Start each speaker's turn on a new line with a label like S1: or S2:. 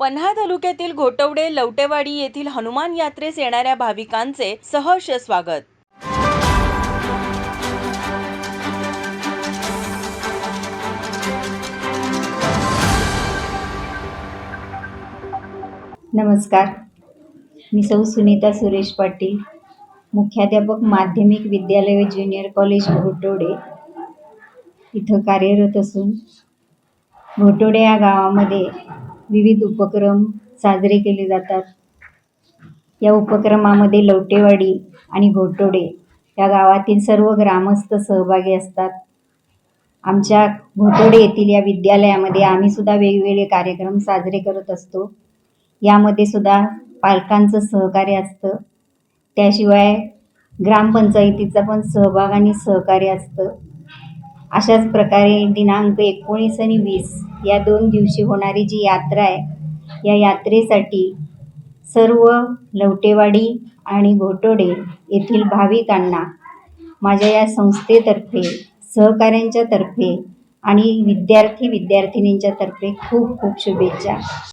S1: पन्हाळ तालुक्यातील घोटवडे लवटेवाडी येथील हनुमान यात्रेस येणाऱ्या भाविकांचे सहर्ष स्वागत.
S2: नमस्कार. मी सौ सुनीता सुरेश पाटील मुख्याध्यापक माध्यमिक विद्यालय व ज्युनियर कॉलेज घोटवडे इथं कार्यरत असून घोटवडे या गावामध्ये विविध उपक्रम साजरे केले जातात. या उपक्रमामध्ये लवटेवाडी आणि घोटोडे या गावातील सर्व ग्रामस्थ सहभागी असतात. आमच्या घोटोडे येथील या विद्यालयामध्ये आम्ही सुद्धा वेगवेगळे कार्यक्रम साजरे करत असतो. यामध्ये सुद्धा पालकांचं सहकार्य असतं. त्याशिवाय ग्रामपंचायतीचा पण सहभाग आणि सहकार्य असतं. अशाच प्रकारे दिनांक एकोणीस आणि वीस या दोन दिवशी होणारी जी यात्रा आहे या यात्रेसाठी सर्व लवटेवाडी आणि घोटोडे येथील भाविकांना माझ्या या संस्थेतर्फे सहकाऱ्यांच्या तर्फे आणि विद्यार्थी विद्यार्थिनींच्या तर्फे खूप खूप शुभेच्छा.